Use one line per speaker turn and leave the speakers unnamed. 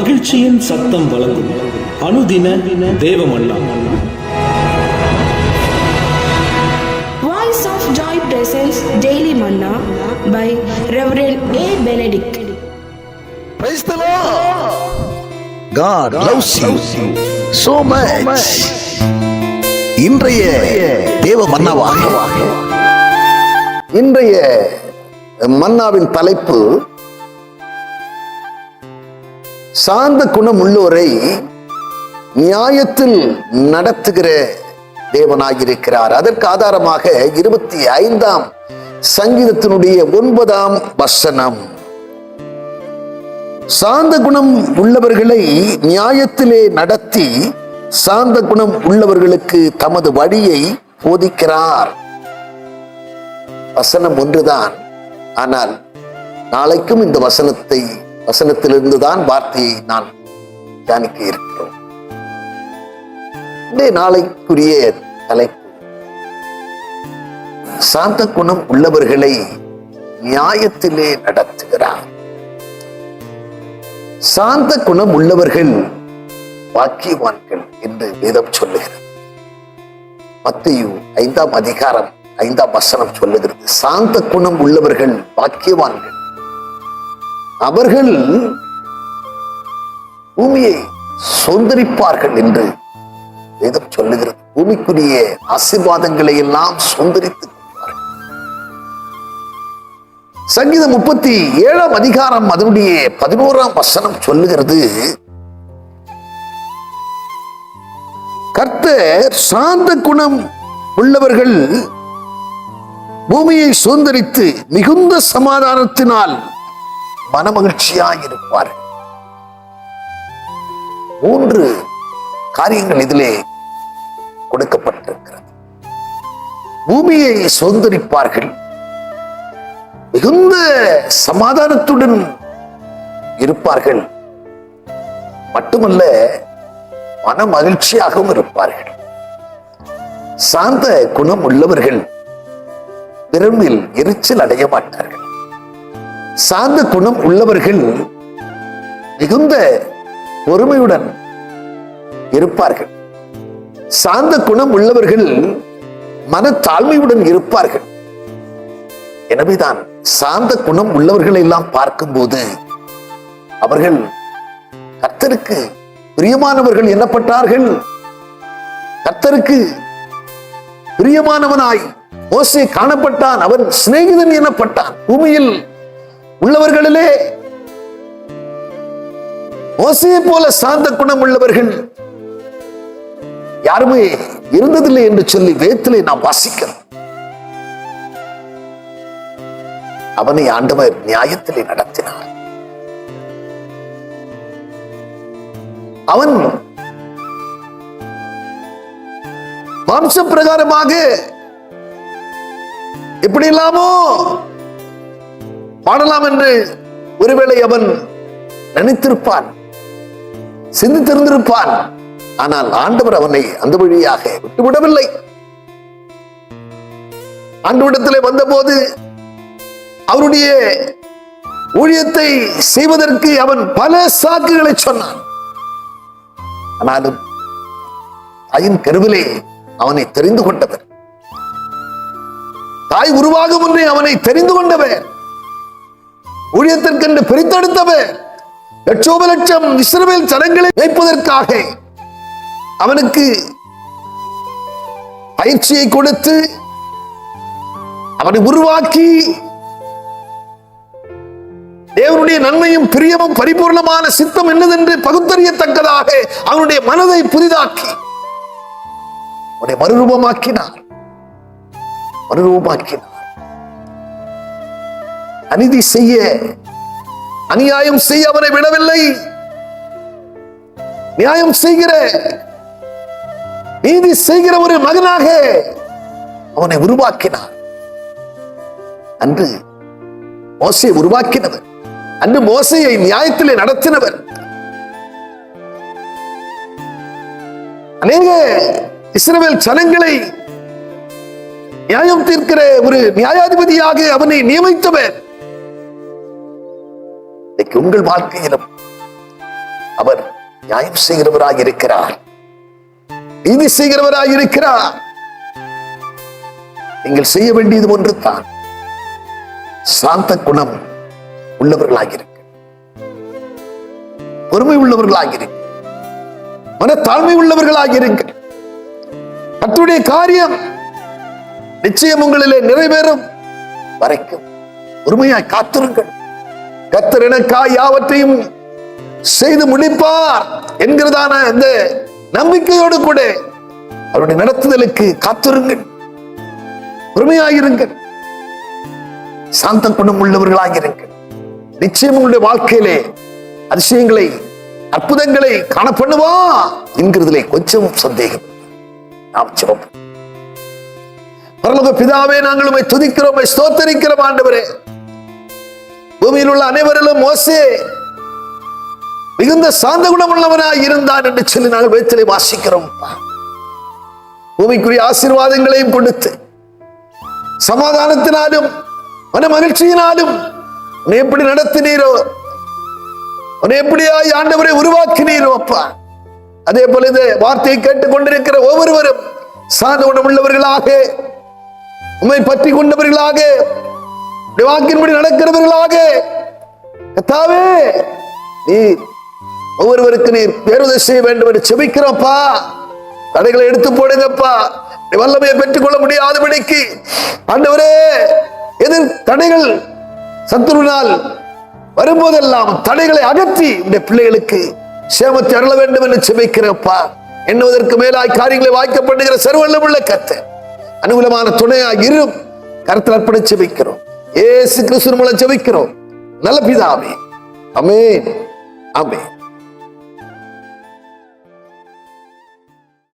மகிழ்ச்சியின் சத்தம் வழங்கும் அனுதின தேவமல்லா
Voice of Joy presents Daily Manna by Reverend A. Benedict.
Praise the Lord. God loves you so much. இன்றைய தேவ மன்னாவாக இன்றைய மன்னாவின் தலைப்பு சாந்த குணம் உள்ளோரை நியாயத்தில் நடத்துகிற தேவனாயிருக்கிறார். அதற்கு ஆதாரமாக இருபத்தி ஐந்தாம் சங்கீதத்தினுடைய ஒன்பதாம் வசனம். சாந்த குணம் உள்ளவர்களை நியாயத்திலே நடத்தி சாந்த குணம் உள்ளவர்களுக்கு தமது வழியை போதிக்கிறார். வசனம் ஒன்றுதான். ஆனால் நாளைக்கும் இந்த வசனத்தை வசனத்திலிருந்து தான் வார்த்தையை நான் தியானிக்க இருக்கிறோம் இன்றைய நாளைக்குரிய தலைப்பு சாந்த குணம் உள்ளவர்களை நியாயத்திலே நடத்துகிறார். சாந்த குணம் உள்ளவர்கள் பாக்கியவான்கள் என்று வேதம் சொல்லுகிறது. மத்தையு ஐந்தாம் அதிகாரம் ஐந்தாம் வசனம் சொல்லுகிறது சாந்த குணம் உள்ளவர்கள் பாக்கியவான்கள் அவர்கள் பூமியை சொந்தரிப்பார்கள் என்று வேதம் சொல்லுகிறது. பூமிக்குரிய ஆசிர்வாதங்களை எல்லாம் சொந்தரித்துக் சங்கீதம் முப்பத்தி ஏழாம் அதிகாரம் அதனுடைய பதினோராம் வசனம் சொல்லுகிறது. கர்த்தர் சாந்த குணம் உள்ளவர்கள் பூமியை சுதந்திரித்து மிகுந்த சமாதானத்தினால் மனமகிழ்ச்சியாய் இருப்பார்கள் மூன்று காரியங்கள் இதிலே கொடுக்கப்பட்டிருக்கிறது. பூமியை சுதந்திரிப்பார்கள். மிகுந்த சமாதானத்துடன் இருப்பார்கள். மட்டுமல்ல மன மகிழ்ச்சியாகவும் இருப்பார்கள். சாந்த குணம் உள்ளவர்கள் பிறமில் எரிச்சல் அடைய மாட்டார்கள் சாந்த குணம் உள்ளவர்கள் மிகுந்த பொறுமையுடன் இருப்பார்கள். சாந்த குணம் உள்ளவர்கள் மனத்தாழ்மையுடன் இருப்பார்கள். எனவேதான் சாந்த குணம் உள்ளவர்களை எல்லாம் பார்க்கும்போது அவர்கள் கர்த்தருக்கு பிரியமானவர்கள் எண்ணப்பட்டார்கள் கர்த்தருக்கு பிரியமானவனாய் மோசே காணப்பட்டான் அவன் சிநேகிதன் எனப்பட்டான் பூமியில் உள்ளவர்களிலே மோசையை போல சாந்த குணம் உள்ளவர்கள் யாருமே இருந்ததில்லை என்று சொல்லி வேத்திலே நாம் வாசிக்கிறோம். அவனை ஆண்டவர் நியாயத்திலே நடத்தினார். அவன் மாம்ச பிரகாரமாக எப்படி இல்லாமோ பாடலாம் என்று ஒருவேளை அவன் நினைத்திருப்பான் சிந்தித்திருந்திருப்பான். ஆனால் ஆண்டவர் அவனை அந்த வழியாக விட்டுவிடவில்லை. ஆண்டவரிடத்திலே வந்தபோது அவருடைய ஊழியத்தை செய்வதற்கு அவன் பல சாக்குகளை சொன்னான். ஆனாலும் தாயின் கருவிலே அவனை தெரிந்து கொண்டவர். தாய் உருவாகும் முன்னே அவனை தெரிந்து கொண்டவர். ஊழியத்திற்கென்று பிரித்தெடுத்தவர். லட்சோப லட்சம் இஸ்ரவேல் ஜனங்களை வைப்பதற்காக அவனுக்கு பயிற்சியை கொடுத்து அவனை உருவாக்கி தேவனுடைய நன்மையும் பிரியமும் பரிபூர்ணமான சித்தம் என்னதென்று பகுத்தறியத்தக்கதாக அவனுடைய மனதை புதிதாக்கி அவனை மறுரூபமாக்கினார். மறுரூபமாக்கினார். அநீதி செய்ய அநியாயம் செய்ய அவனை விடவில்லை. நியாயம் செய்கிற நீதி செய்கிற ஒரு மகனாக அவனை உருவாக்கினார். அன்று மோசையை உருவாக்கினவர். அன்று மோசையை நியாயத்திலே நடத்தினவர். அநேக இஸ்ரேல் சனங்களை நியாயம் தீர்க்கிற ஒரு நியாயாதிபதியாக அவனை நியமித்தவர். இன்றைக்கு உங்கள் வாழ்க்கையிலும் அவர் நியாயம் செய்கிறவராக இருக்கிறார். நீதி செய்கிறவராக இருக்கிறார். நீங்கள் செய்ய வேண்டியது ஒன்று தான் சாந்த குணம் உள்ளவர்களாக பொறுமை உள்ளவர்களாக மனத்தாழ்மை உள்ளவர்களாக இருக்க காரியம் நிச்சயம் உங்களிலே நிறைவேறும். வரைக்கும் பொறுமையாய் காத்திருங்கள். கத்தர் எனக்காய் யாவற்றையும் செய்து முடிப்பார் என்கிறதான இந்த நம்பிக்கையோடு கூட அவருடைய நடத்துதலுக்கு காத்திருங்கள். பொறுமையாயிருங்கள். சாந்தம் குணம் உள்ளவர்களாகிருங்கள் நிச்சயம் உங்களுடைய வாழ்க்கையிலே அதிசயங்களை அற்புதங்களை காண பண்ணுவா என்கிறதுலே கொஞ்சம் சந்தேகம். நாம் ஜெபம். பரலோக பிதாவே நாங்கள் துதிக்கிறோம் ஸ்தோத்தரிக்கிறோம் ஆண்டவரே. பூமியில் உள்ள அனைவரிலும் மோசே மிகுந்த சாந்த குணமுள்ளவனாய் இருந்தான் என்று சொல்லி நாங்கள் வேத்திலே வாசிக்கிறோம். பூமிக்குரிய ஆசீர்வாதங்களையும் கொடுத்து சமாதானத்தினாலும் மன மகிழ்ச்சியினாலும் உன்னை எப்படி நடத்தினீரோ உன்னை எப்படியாய் ஆண்டவரை உருவாக்கினீரோ அப்பா. அதே போல இந்த வார்த்தையை கேட்டுக் கொண்டிருக்கிற ஒவ்வொருவரும் சாந்த குணம் உள்ளவர்களாக உண்மை பற்றி கொண்டவர்களாக வாக்கின்படி நடக்கிறவர்களாக. கத்தாவே நீர் ஒவ்வொருவருக்கு நீர் பேருதவி செய்ய வேண்டும் என்று செபிக்கிறோம்ப்பா. தடைகளை எடுத்து போடுங்கப்பா. நீ வல்லமையை பெற்றுக்கொள்ள முடியாதபடிக்கு. ஆண்டவரே எதிர் தடைகள் சத்துருவினால் வரும்போதெல்லாம் தடைகளை அகற்றி இந்த பிள்ளைகளுக்கு சேமத்தை அருள வேண்டும் என்று செபிக்கிறப்பா எண்ணுவதற்கு மேலாய் காரியங்களை வாய்க்கப்படுகிற சர்வல்லமுள்ள கத்தை அனுகூலமான துணையாக இரும் கருத்தில் அர்ப்பணி செபிக்கிறோம். ஏசு கிறிஸ்து மூலம் செபிக்கிறோம் நல்ல பிதாவே. அமே அமே